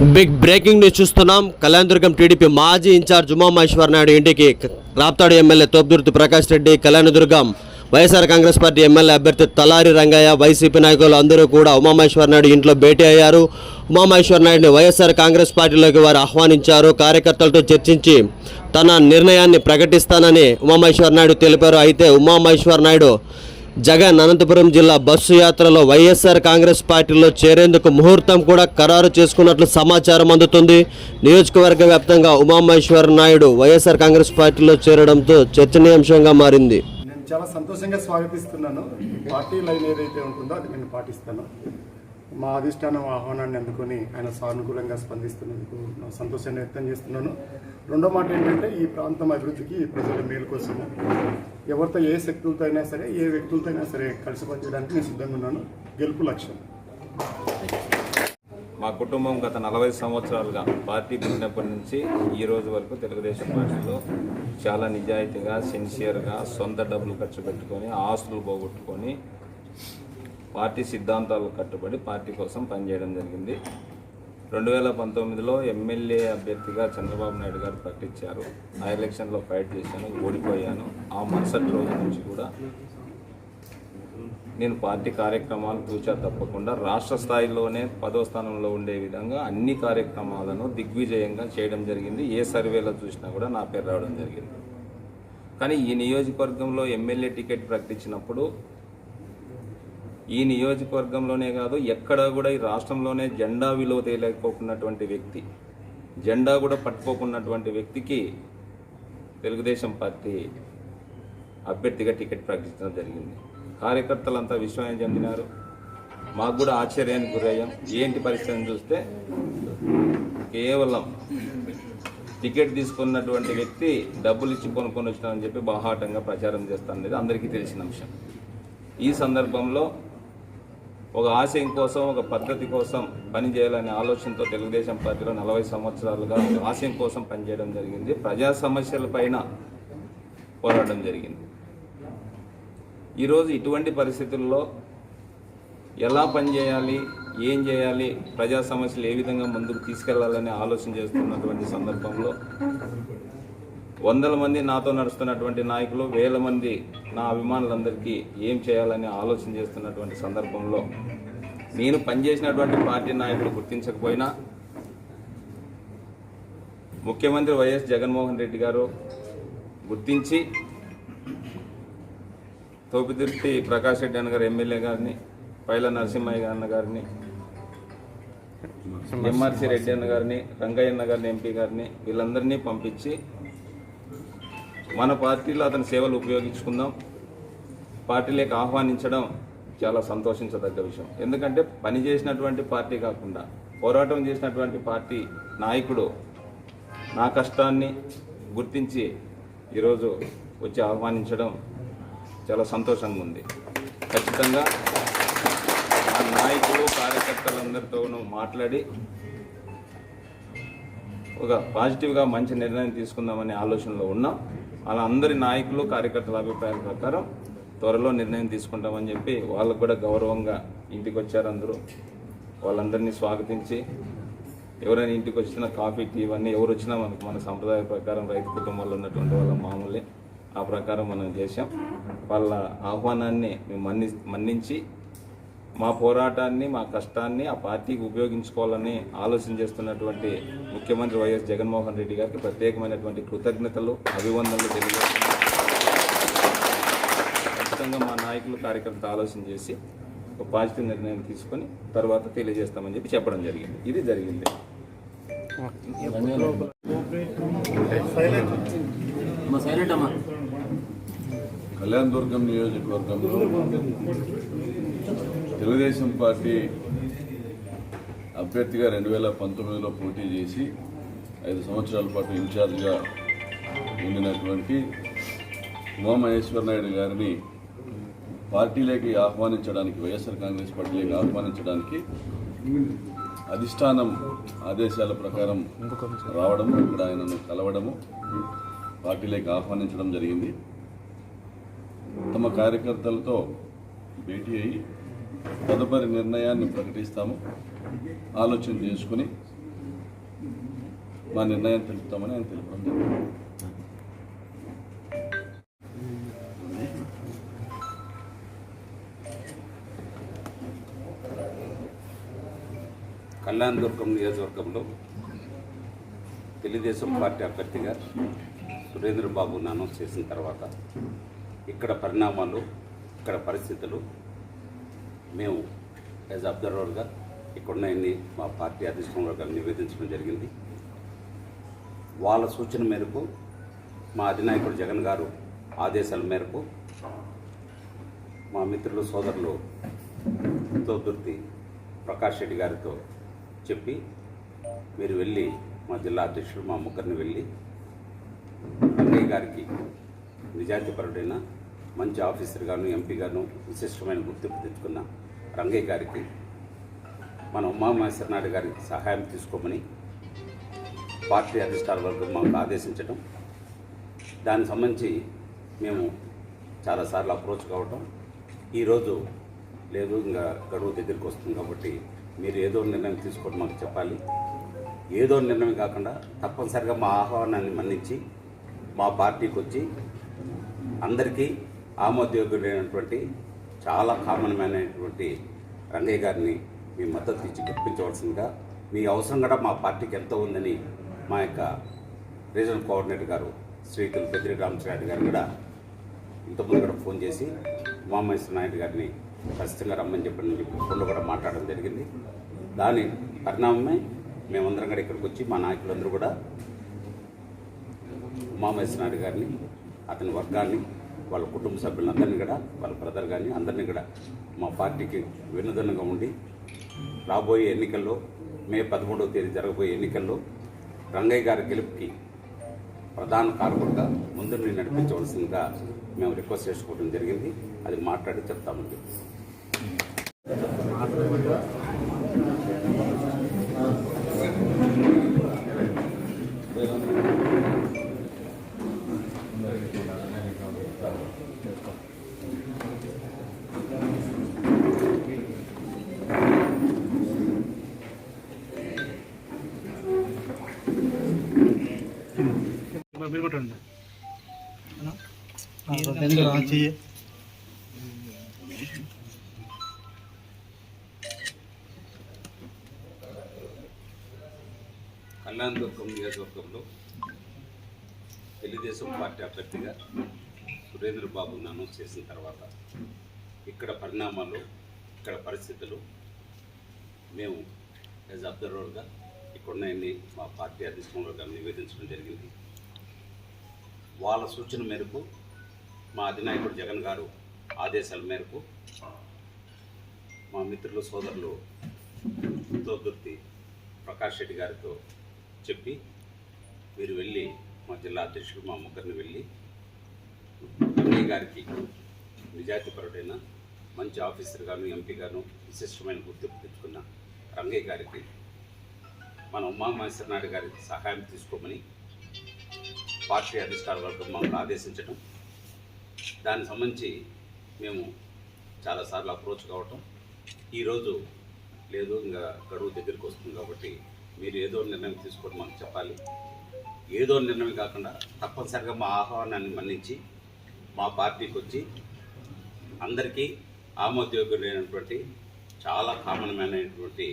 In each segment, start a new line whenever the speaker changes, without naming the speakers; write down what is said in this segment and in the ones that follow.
Big breaking news చూస్తున్నాం. Kalyanadurgam TDP మాజీ in charge Umamaheshwar Naidu ఇంటికి Raptadu MLA Thopudurthi Prakash Reddy. Kalyanadurgam YSR Congress party MLA అభ్యర్థి Talari Rangayya YCP నాయకులు అందరూ కూడా ఉమామహేశ్వర నాయుడు ఇంట్లో భేటీ అయ్యారు. ఉమామహేశ్వర నాయుడిని వైఎస్ఆర్ కాంగ్రెస్ పార్టీలోకి వారు ఆహ్వానించారు. కార్యకర్తలతో చర్చించి తన నిర్ణయాన్ని ప్రకటిస్తానని ఉమామహేశ్వర నాయుడు తెలిపారు. అయితే ఉమామహేశ్వర నాయుడు జగన్ అనంతపురం జిల్లా బస్సు యాత్రలో వైఎస్ఆర్ కాంగ్రెస్ పార్టీలో చేరేందుకు ముహూర్తం కూడా ఖరారు చేసుకున్నట్లు సమాచారం అందుతుంది. నియోజకవర్గ వ్యాప్తంగా ఉమామహేశ్వర నాయుడు వైఎస్ఆర్ కాంగ్రెస్ పార్టీలో చేరడంతో చర్చనీయాంశంగా మారింది.
నేను చాలా సంతోషంగా స్వాగతిస్తున్నాను. పార్టీ లైన్ ఏదైతే ఉంటుందో అది నేను పాటిస్తాను. మా అధిష్టానం ఆహ్వానాన్ని అందుకొని ఆయన సానుకూలంగా స్పందిస్తున్నందుకు నా సంతోషాన్ని వ్యక్తం చేస్తున్నాను. రెండో మాట ఏంటంటే ఈ ప్రాంతం అభివృద్ధికి ప్రజల మేలు కోసం ఎవరితో ఏ శక్తులతో అయినా సరే ఏ వ్యక్తులతో అయినా సరే కలిసి పనిచేయడానికి నేను సిద్ధంగా ఉన్నాను. గెలుపు లక్ష్యం.
మా కుటుంబం గత నలభై సంవత్సరాలుగా పార్టీ పుట్టినప్పటి నుంచి ఈ రోజు వరకు తెలుగుదేశం పార్టీలో చాలా నిజాయితీగా సిన్సియర్గా సొంత డబ్బులు ఖర్చు పెట్టుకొని ఆస్తులు పోగొట్టుకొని పార్టీ సిద్ధాంతాలకు కట్టుబడి పార్టీ కోసం పనిచేయడం జరిగింది. రెండు వేల పంతొమ్మిదిలో ఎమ్మెల్యే అభ్యర్థిగా చంద్రబాబు నాయుడు గారు ప్రకటించారు. ఆ ఎలక్షన్లో ఫైట్ చేశాను ఓడిపోయాను. ఆ మరుసటి రోజు నుంచి కూడా నేను పార్టీ కార్యక్రమాలు తూచా తప్పకుండా రాష్ట్ర స్థాయిలోనే పదో స్థానంలో ఉండే విధంగా అన్ని కార్యక్రమాలను దిగ్విజయంగా చేయడం జరిగింది. ఏ సర్వేలో చూసినా కూడా నా పేరు రావడం జరిగింది. కానీ ఈ నియోజకవర్గంలో ఎమ్మెల్యే టికెట్ ప్రకటించినప్పుడు ఈ నియోజకవర్గంలోనే కాదు ఎక్కడ కూడా ఈ రాష్ట్రంలోనే జెండా విలువ తెలియకపోకున్నటువంటి వ్యక్తి జెండా కూడా పట్టుకోకున్నటువంటి వ్యక్తికి తెలుగుదేశం పార్టీ అభ్యర్థిగా టికెట్ ప్రకటించడం జరిగింది. కార్యకర్తలంతా విశ్వాసం చెందినారు. మాకు కూడా ఆశ్చర్యానికి గురయ్యాం. ఏంటి పరిస్థితిని చూస్తే కేవలం టికెట్ తీసుకున్నటువంటి వ్యక్తి డబ్బులు ఇచ్చి కొనుక్కొని వచ్చినామని చెప్పి బాహాటంగా ప్రచారం చేస్తాననేది అందరికీ తెలిసిన అంశం. ఈ సందర్భంలో ఒక ఆశయం కోసం ఒక పద్ధతి కోసం పనిచేయాలనే ఆలోచనతో తెలుగుదేశం పార్టీలో నలభై సంవత్సరాలుగా ఆశయం కోసం పనిచేయడం జరిగింది. ప్రజా సమస్యలపైన పోరాడడం జరిగింది. ఈరోజు ఇటువంటి పరిస్థితుల్లో ఎలా పనిచేయాలి ఏం చేయాలి ప్రజా సమస్యలు ఏ విధంగా ముందుకు తీసుకెళ్ళాలని ఆలోచన చేస్తున్నటువంటి సందర్భంలో వందల మంది నాతో నడుస్తున్నటువంటి నాయకులు వేల మంది నా అభిమానులందరికీ ఏం చేయాలని ఆలోచన చేస్తున్నటువంటి సందర్భంలో నేను పనిచేసినటువంటి పార్టీ నాయకులు గుర్తించకపోయినా ముఖ్యమంత్రి వైఎస్ జగన్మోహన్ రెడ్డి గారు గుర్తించి తోపిదుర్తి ప్రకాష్ రెడ్డి అన్న గారు ఎమ్మెల్యే గారిని పైల నరసింహయ్య అన్న గారిని ఎంఆర్సి రెడ్డి అన్న గారిని రంగయ్య అన్న గారిని ఎంపీ గారిని వీళ్ళందరినీ పంపించి మన పార్టీలో అతని సేవలు ఉపయోగించుకుందాం. పార్టీలోకి ఆహ్వానించడం చాలా సంతోషించదగ్గ విషయం. ఎందుకంటే పని చేసినటువంటి పార్టీ కాకుండా పోరాటం చేసినటువంటి పార్టీ నాయకుడు నా కష్టాన్ని గుర్తించి ఈరోజు వచ్చి ఆహ్వానించడం చాలా సంతోషంగా ఉంది. ఖచ్చితంగా ఆ నాయకులు కార్యకర్తలందరితోనూ మాట్లాడి ఒక పాజిటివ్గా మంచి నిర్ణయం తీసుకుందామనే ఆలోచనలో ఉన్నాం. అలా అందరి నాయకులు కార్యకర్తల అభిప్రాయం ప్రకారం త్వరలో నిర్ణయం తీసుకుంటామని చెప్పి వాళ్ళకు కూడా గౌరవంగా ఇంటికి వచ్చారు అందరూ. వాళ్ళందరినీ స్వాగతించి ఎవరైనా ఇంటికి వచ్చినా కాఫీ టీ ఇవన్నీ ఎవరు వచ్చినా మనకు మన సంప్రదాయ ప్రకారం రైతు కుటుంబాల్లో ఉన్నటువంటి వాళ్ళ మామూలే. ఆ ప్రకారం మనం చేశాం. వాళ్ళ ఆహ్వానాన్ని మేము మన్ని మన్నించి మా పోరాటాన్ని మా కష్టాన్ని ఆ పార్టీకి ఉపయోగించుకోవాలని ఆలోచన చేస్తున్నటువంటి ముఖ్యమంత్రి వైఎస్ జగన్మోహన్ రెడ్డి గారికి ప్రత్యేకమైనటువంటి కృతజ్ఞతలు అభివందనలు తెలియజేస్తున్నాను ఖచ్చితంగా మా నాయకులు కార్యకర్త ఆలోచన చేసి ఒక పాజిటివ్ నిర్ణయం తీసుకొని తర్వాత తెలియజేస్తామని చెప్పి చెప్పడం జరిగింది. ఇది జరిగింది.
కళ్యాణ్ దుర్గం నియోజకవర్గంలో తెలుగుదేశం పార్టీ అభ్యర్థిగా రెండు వేల పంతొమ్మిదిలో పోటీ చేసి ఐదు సంవత్సరాల పాటు ఇన్ఛార్జ్గా ఉండినటువంటి ఉమామహేశ్వర నాయుడు గారిని పార్టీలోకి ఆహ్వానించడానికి వైఎస్ఆర్ కాంగ్రెస్ పార్టీలోకి ఆహ్వానించడానికి అధిష్టానం ఆదేశాల ప్రకారం రావడము ఇక్కడ ఆయనను కలవడము పార్టీలోకి ఆహ్వానించడం జరిగింది. తమ కార్యకర్తలతో భేటీ అయ్యి తదుపరి నిర్ణయాన్ని ప్రకటిస్తాము. ఆలోచన చేసుకుని మా నిర్ణయం తెలుపుతామని ఆయన తెలుపడం జరిగింది.
కళ్యాణదుర్గం నియోజకవర్గంలో తెలుగుదేశం పార్టీ అభ్యర్థిగా సురేంద్రబాబు అనౌన్స్ చేసిన తర్వాత ఇక్కడ పరిణామాలు ఇక్కడ పరిస్థితులు మేము యాజ్ అబ్జర్వర్గా ఇక్కడున్నాయన్ని మా పార్టీ అధిష్టానంలో నివేదించడం జరిగింది. వాళ్ళ సూచన మేరకు మా అధినాయకుడు జగన్ గారు ఆదేశాల మేరకు మా మిత్రులు సోదరులు తోదుర్తి ప్రకాష్ రెడ్డి గారితో చెప్పి మీరు వెళ్ళి మా జిల్లా అధ్యక్షుడు మా ముగ్గురిని వెళ్ళి రంగయ్య గారికి నిజాయితీపరుడైన మంచి ఆఫీసర్ గాను ఎంపీ గారు విశిష్టమైన గుర్తింపు తెచ్చుకున్న రంగయ్య గారికి మన ఉమామహేశ్వర నాయుడు గారికి సహాయం తీసుకోమని పార్టీ అధిష్టాల వర్గం మాకు ఆదేశించడం దానికి సంబంధించి మేము చాలాసార్లు అప్రోచ్ కావటం. ఈరోజు లేదు ఇంకా గడువు దగ్గరికి వస్తుంది కాబట్టి మీరు ఏదో నిర్ణయం తీసుకొని మాకు చెప్పాలి. ఏదో నిర్ణయం కాకుండా తప్పనిసరిగా మా ఆహ్వానాన్ని మన్నించి మా పార్టీకి వచ్చి అందరికీ ఆమోదయోగ్యుడైనటువంటి చాలా కామనమైనటువంటి రంగయ్య గారిని మీ మద్దతు ఇచ్చి గెలిపించవలసిందిగా మీ అవసరం కూడా మా పార్టీకి ఎంతో ఉందని మా యొక్క రీజనల్ కోఆర్డినేటర్ గారు శ్రీ పెద్దిరి రామచంద్ర గారు కూడా ఇంతకుముందు కూడా ఫోన్ చేసి ఉమామహేశ్వర నాయుడు గారిని ఖచ్చితంగా రమ్మని చెప్పని చెప్పి ఫోన్లో కూడా మాట్లాడడం జరిగింది. దాని పరిణామమే మేమందరం కూడా ఇక్కడికి వచ్చి మా నాయకులందరూ కూడా ఉమామహేశ్వర నాయుడు గారిని అతని వర్గాన్ని వాళ్ళ కుటుంబ సభ్యులందరినీ కూడా వాళ్ళ బ్రదర్ కానీ అందరినీ కూడా మా పార్టీకి వినూదనంగా ఉండి రాబోయే ఎన్నికల్లో మే పదమూడవ తేదీ జరగబోయే ఎన్నికల్లో రంగయ్య గారి గెలుపుకి ప్రధాన కారకుడుగా ముందుని నడిపించవలసిందిగా మేము రిక్వెస్ట్ చేసుకోవడం జరిగింది. అది మాట్లాడి చెప్తామని చెప్పి. కళ్యాణదుర్గం నియోజకవర్గంలో తెలుగుదేశం పార్టీ అభ్యర్థిగా సురేంద్ర బాబును అనౌన్స్ చేసిన తర్వాత ఇక్కడ పరిణామాలు ఇక్కడ పరిస్థితులు మేము యాజ్ అబ్జర్వర్గా ఇక్కడున్నాయన్ని మా పార్టీ అధిష్టానంలో గారు నివేదించడం జరిగింది. వాళ్ళ సూచన మేరకు మా అధినాయకుడు జగన్ గారు ఆదేశాల మేరకు మా మిత్రులు సోదరులు తోదుర్తి ప్రకాష్ రెడ్డి గారితో చెప్పి మీరు వెళ్ళి మా జిల్లా అధ్యక్షుడు మా ముగ్గురిని వెళ్ళి రంగయ్య గారికి నిజాయితీపరుడైన మంచి ఆఫీసర్ గాను ఎంపీ గాను విశిష్టమైన గుర్తింపు తెచ్చుకున్న రంగయ్య గారికి మన ఉమామహేశ్వర నాయుడు గారికి సహాయం తీసుకోమని పార్టీ అధిష్టాన వర్గం మమ్మల్ని ఆదేశించడం దానికి సంబంధించి మేము చాలాసార్లు అప్రోచ్ కావటం. ఈరోజు లేదు ఇంకా గడువు దగ్గరికి వస్తుంది కాబట్టి మీరు ఏదో నిర్ణయం తీసుకొని మాకు చెప్పాలి. ఏదో నిర్ణయం కాకుండా తప్పనిసరిగా మా ఆహ్వానాన్ని మన్నించి మా పార్టీకి వచ్చి అందరికీ ఆమోద్యోగులైనటువంటి చాలా కామనమైనటువంటి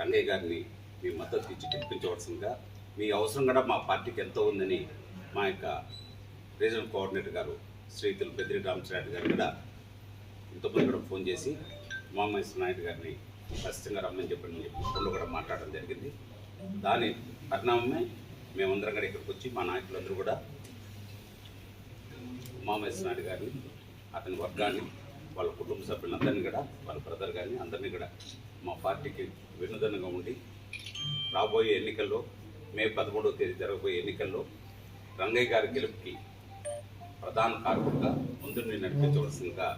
రంగయ్య గారిని మీ మద్దతు ఇచ్చి గెలిపించవలసిందిగా మీ అవసరం కూడా మా పార్టీకి ఎంతో ఉందని మా యొక్క రీజనల్ కోఆర్డినేటర్ గారు శ్రీతులు పెద్దిరి రామచంద్ర గారు కూడా ఇంతకుముందు కూడా ఫోన్ చేసి ఉమామహేశ్వర నాయుడు గారిని ఖచ్చితంగా రమ్మని చెప్పండి చెప్పి ఫోన్లో కూడా మాట్లాడడం జరిగింది. దాని పరిణామమే మేమందరం కూడా ఇక్కడికి వచ్చి మా నాయకులందరూ కూడా ఉమామహేశ్వర నాయుడు గారిని అతని వర్గాన్ని వాళ్ళ కుటుంబ సభ్యులందరినీ కూడా వాళ్ళ బ్రదర్ కానీ అందరినీ కూడా మా పార్టీకి వినూదనంగా ఉండి రాబోయే ఎన్నికల్లో మే పదమూడవ తేదీ జరగబోయే ఎన్నికల్లో రంగయ్య గారి గెలుపుకి ప్రధాన కారకుడుగా ముందుని నడిపించవలసిందిగా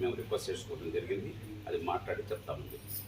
మేము రిక్వెస్ట్ చేసుకోవడం జరిగింది. అది మాట్లాడి చెప్తామని చెప్పేసి